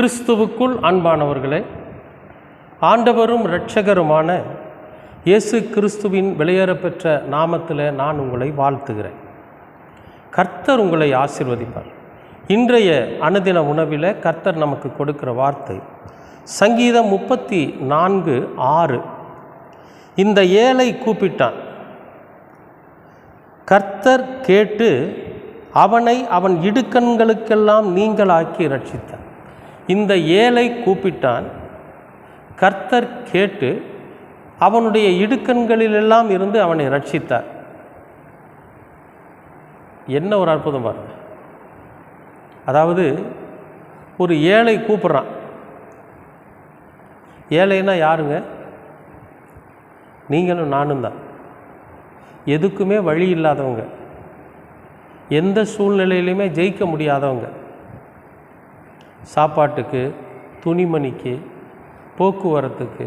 கிறிஸ்துவுக்குள் அன்பானவர்களே ஆண்டவரும் இரட்சகருமான இயேசு கிறிஸ்துவின் வெளியேறப்பெற்ற நாமத்தில் நான் உங்களை வாழ்த்துகிறேன். கர்த்தர் உங்களை ஆசிர்வதிப்பார். இன்றைய அனுதின உணவில் கர்த்தர் நமக்கு கொடுக்கிற வார்த்தை சங்கீதம் முப்பத்தி நான்கு ஆறு. இந்த ஏழை கூப்பிட்டான். கர்த்தர் கேட்டு அவனை அவன் இடுக்கண்களுக்கெல்லாம் நீங்களாக்கி ரட்சித்தார் இந்த ஏழை கூப்பிட்டான். கர்த்தர் கேட்டு அவனுடைய இடுக்கண்களிலெல்லாம் இருந்து அவனை ரட்சித்தார் என்ன ஒரு அற்புதம் பாருங்க. அதாவது ஒரு ஏழை கூப்பிட்றான். ஏழைன்னா யாருங்க? நீங்களும் நானும் தான். எதுக்குமே வழி இல்லாதவங்க. எந்த சூழ்நிலையிலையுமே ஜெயிக்க முடியாதவங்க. சாப்பாட்டுக்கு துணிமணிக்கு போக்குவரத்துக்கு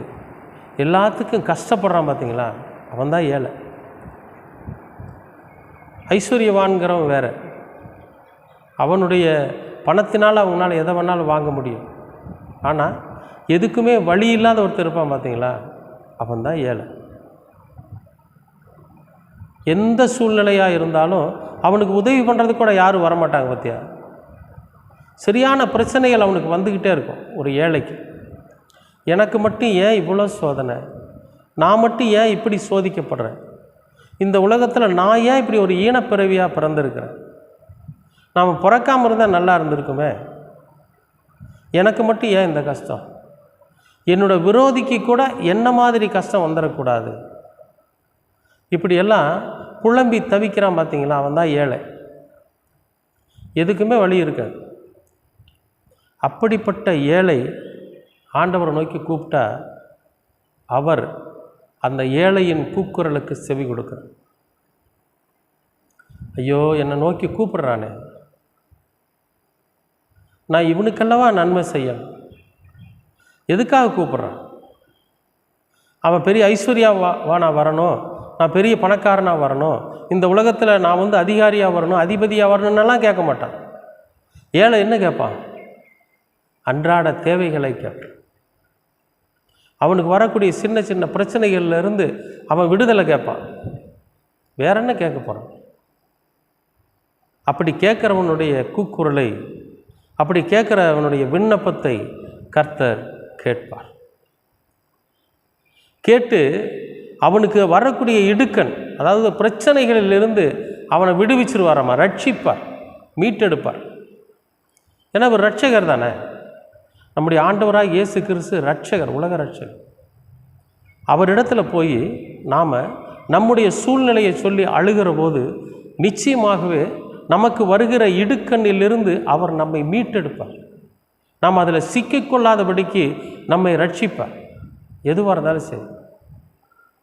எல்லாத்துக்கும் கஷ்டப்படுறான் பார்த்தீங்களா அவன் தான் ஏழை. ஐஸ்வர்யவான்கிறவன் வேறு. அவனுடைய பணத்தினால் அவங்களால எதை வேணாலும் வாங்க முடியும். ஆனால் எதுக்குமே வழி இல்லாத ஒருத்தர் இருப்பான் பார்த்தீங்களா அவன் தான் ஏழை. எந்த சூழ்நிலையாக இருந்தாலும் அவனுக்கு உதவி பண்ணுறதுக்கு கூட யாரும் வரமாட்டாங்க பார்த்தியா சரியான பிரச்சனைகள் அவனுக்கு வந்துக்கிட்டே இருக்கும் ஒரு ஏழைக்கு. எனக்கு மட்டும் ஏன் இவ்வளோ சோதனை? நான் மட்டும் ஏன் இப்படி சோதிக்கப்படுறேன்? இந்த உலகத்தில் நான் ஏன் இப்படி ஒரு ஈனப்பிறவியாக பிறந்திருக்கிறேன்? நாம் பிறக்காமல் இருந்தால் நல்லா இருந்திருக்குமே? எனக்கு மட்டும் ஏன் இந்த கஷ்டம்? என்னோட விரோதிக்கு கூட என்ன மாதிரி கஷ்டம் வந்துடக்கூடாது இப்படியெல்லாம் குழம்பி தவிக்கிறான் பார்த்தீங்களா அவன் தான் ஏழை. எதுக்குமே வழி இருக்காது. அப்படிப்பட்ட ஏழை ஆண்டவரை நோக்கி கூப்பிட்டா அவர் அந்த ஏழையின் கூக்குரலுக்கு செவி கொடுக்குறார். ஐயோ என்னை நோக்கி கூப்பிட்றானே. நான் இவனுக்கல்லவா நன்மை செய்யணும்? எதுக்காக கூப்பிட்றான்? அவன் பெரிய ஐஸ்வர்யா வா வா நான் வரணும். நான் பெரிய பணக்காரனாக வரணும். இந்த உலகத்தில் நான் வந்து அதிகாரியாக வரணும் அதிபதியாக வரணுன்னெல்லாம் கேட்க மாட்டான். ஏழை என்ன கேட்பான்? அன்றாட தேவைகளை கேட்பான். அவனுக்கு வரக்கூடிய சின்ன சின்ன பிரச்சனைகள்லேருந்து அவன் விடுதலை கேட்பான். வேற என்ன கேட்க போகிறான் அப்படி கேட்குறவனுடைய கூக்குரலை அப்படி கேட்குறவனுடைய விண்ணப்பத்தை கர்த்தர் கேட்பார். கேட்டு அவனுக்கு வரக்கூடிய இடுக்கண் அதாவது பிரச்சனைகளிலிருந்து அவனை விடுவிச்சிருவாராம்மா ரட்சிப்பார் மீட்டெடுப்பார். ஏன்னா அவர் ரட்சகர் தானே? நம்முடைய ஆண்டவராக இயேசு கிறிஸ்து ரட்சகர் உலக ரட்சகர் அவரிடத்துல போய் நாம் நம்முடைய சூழ்நிலையை சொல்லி அழுகிற போது நிச்சயமாகவே நமக்கு வருகிற இடுக்கண்ணிலிருந்து அவர் நம்மை மீட்டெடுப்பார். நாம் அதில் சிக்கிக்கொள்ளாதபடிக்கு நம்மை ரட்சிப்பார் எதுவாக இருந்தாலும் சரி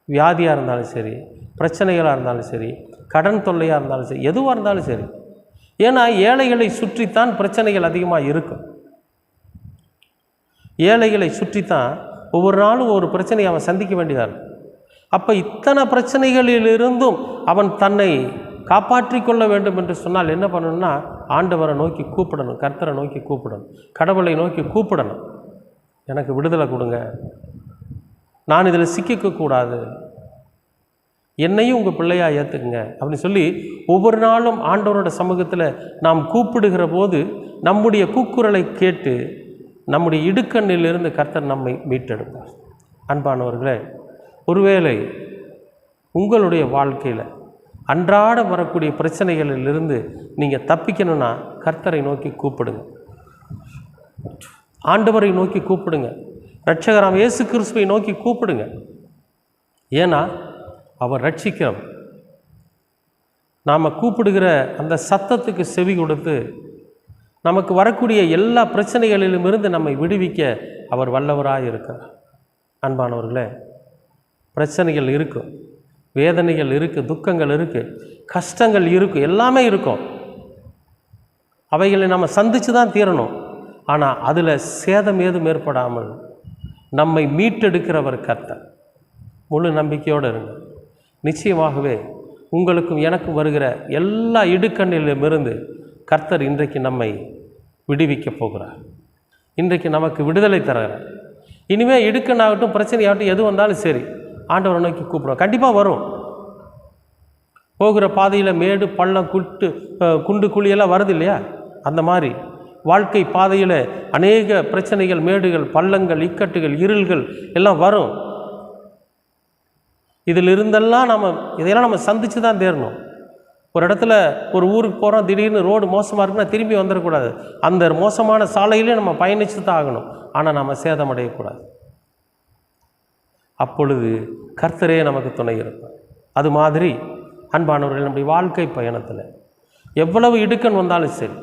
வியாதியாக இருந்தாலும் சரி பிரச்சனைகளாக இருந்தாலும் சரி கடன் தொல்லையாக இருந்தாலும் சரி எதுவாக இருந்தாலும் சரி. ஏன்னா ஏழைகளை சுற்றித்தான் பிரச்சனைகள் அதிகமாக இருக்கும். ஏழைகளை சுற்றித்தான் ஒவ்வொரு நாளும் ஒரு பிரச்சனையை அவன் சந்திக்க வேண்டியதாக இருக்கும் அப்போ இத்தனை பிரச்சனைகளிலிருந்தும் அவன் தன்னை காப்பாற்றிக் கொள்ள வேண்டும் என்று சொன்னால் என்ன பண்ணணும்னா ஆண்டவரை நோக்கி கூப்பிடணும் கர்த்தரை நோக்கி கூப்பிடணும் கடவுளை நோக்கி கூப்பிடணும். எனக்கு விடுதலை கொடுங்க. நான் இதில் சிக்கிக்கக்கூடாது என்னையும் உங்கள் பிள்ளையாக ஏற்றுக்குங்க அப்படின்னு சொல்லி ஒவ்வொரு நாளும் ஆண்டவரோட சமூகத்தில் நாம் கூப்பிடுகிற போது நம்முடைய கூக்குரலை கேட்டு நம்முடைய இடுக்கண்ணிலிருந்து கர்த்தர் நம்மை மீட்டெடுப்பார் அன்பானவர்களே ஒருவேளை உங்களுடைய வாழ்க்கையில் அன்றாட வரக்கூடிய பிரச்சனைகளிலிருந்து நீங்கள் தப்பிக்கணும்னா கர்த்தரை நோக்கி கூப்பிடுங்க. ஆண்டவரை நோக்கி கூப்பிடுங்க. ரட்சகராம் இயேசு கிறிஸ்துவை நோக்கி கூப்பிடுங்க. ஏன்னா அவர் ரட்சிக்கிறவர் நாம் கூப்பிடுகிற அந்த சத்தத்துக்கு செவி கொடுத்து நமக்கு வரக்கூடிய எல்லா பிரச்சனைகளிலும் இருந்து நம்மை விடுவிக்க அவர் வல்லவராக இருக்கிறார் அன்பானவர்களே பிரச்சனைகள் இருக்கும் வேதனைகள் இருக்குது துக்கங்கள் இருக்குது கஷ்டங்கள் இருக்கும் எல்லாமே இருக்கும். அவைகளை நம்ம சந்தித்து தான் தீரணும். ஆனால் அதில் சேதம் ஏதும் ஏற்படாமல் நம்மை மீட்டெடுக்கிறவர் கர்த்தர். முழு நம்பிக்கையோடு இருங்க. நிச்சயமாகவே உங்களுக்கும் எனக்கும் வருகிற எல்லா இடுக்கண்ணிலும் இருந்து கர்த்தர் இன்றைக்கு நம்மை விடுவிக்கப் போகிறார். இன்றைக்கு நமக்கு விடுதலை தருகிறார் இனிமேல் இடுக்கனாகட்டும் பிரச்சனையாகட்டும் எது வந்தாலும் சரி ஆண்டவரை நோக்கி கூப்பிடுவோம் கண்டிப்பாக வரும். போகிற பாதையில் மேடு பள்ளம் குட்டு குண்டு குழியெல்லாம் வருது இல்லையா? அந்த மாதிரி வாழ்க்கை பாதையில் அநேக பிரச்சனைகள் மேடுகள் பள்ளங்கள் இக்கட்டுகள் இருள்கள் எல்லாம் வரும். இதில் இருந்தெல்லாம் நம்ம இதையெல்லாம் நம்ம சந்தித்து தான் தேரணும் ஒரு இடத்துல ஒரு ஊருக்கு போகிறோம் திடீர்னு ரோடு மோசமாக இருக்குன்னா திரும்பி வந்துடக்கூடாது அந்த மோசமான சாலையிலே நம்ம பயணித்து தான் ஆகணும். ஆனால் நம்ம சேதமடையக்கூடாது. அப்பொழுது கர்த்தரே நமக்கு துணை இருக்கும் அது மாதிரி அன்பானவர்கள் நம்முடைய வாழ்க்கை பயணத்தில் எவ்வளவு இடுக்கன் வந்தாலும் சரி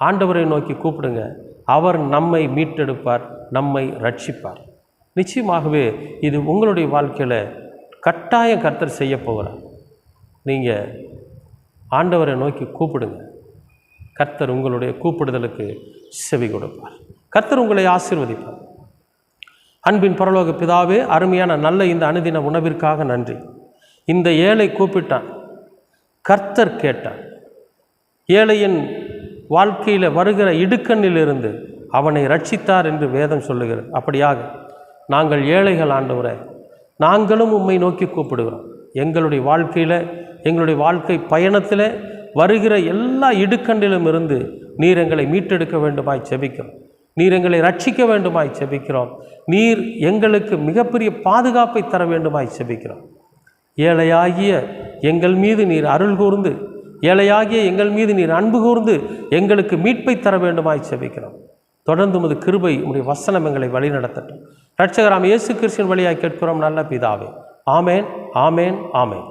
ஆண்டவரை நோக்கி கூப்பிடுங்க. அவர் நம்மை மீட்டெடுப்பார் நம்மை ரட்சிப்பார். நிச்சயமாகவே இது உங்களுடைய வாழ்க்கையில் கட்டாயம் கர்த்தர் செய்ய போகிறார். நீங்கள் ஆண்டவரை நோக்கி கூப்பிடுங்க. கர்த்தர் உங்களுடைய கூப்பிடுதலுக்கு செவி கொடுப்பார். கர்த்தர் உங்களை ஆசீர்வதிப்பார். அன்பின் பரலோக பிதாவே அருமையான நல்ல இந்த அனுதின உணவிற்காக நன்றி. இந்த ஏழை கூப்பிட்டான். கர்த்தர் கேட்டான் ஏழையின் வாழ்க்கையில் வருகிற இடுக்கண்ணிலிருந்து அவனை ரட்சித்தார் என்று வேதம் சொல்லுகிறது. அப்படியாக நாங்கள் ஏழைகள் ஆண்டவரை நாங்களும் உம்மை நோக்கி கூப்பிடுகிறோம். எங்களுடைய வாழ்க்கையில் எங்களுடைய வாழ்க்கை பயணத்தில் வருகிற எல்லா இடுக்கண்டிலும் இருந்து நீர் எங்களை மீட்டெடுக்க வேண்டுமாய் செபிக்கிறோம் நீர் எங்களை ரட்சிக்க வேண்டுமாய் செபிக்கிறோம் நீர் எங்களுக்கு மிகப்பெரிய பாதுகாப்பை தர வேண்டுமாய் செபிக்கிறோம் ஏழையாகிய எங்கள் மீது நீர் அருள் கூர்ந்து ஏழையாகிய எங்கள் மீது நீர் அன்பு கூர்ந்து எங்களுக்கு மீட்பை தர வேண்டுமாய் செபிக்கிறோம் தொடர்ந்து உமது கிருபை உடைய வசனம் எங்களை வழிநடத்தட்டும் ரட்சகராம் இயேசு கிறிஸ்தின் வழியாக கேட்கிறோம் நல்ல பிதாவே. ஆமேன் ஆமேன் ஆமேன்.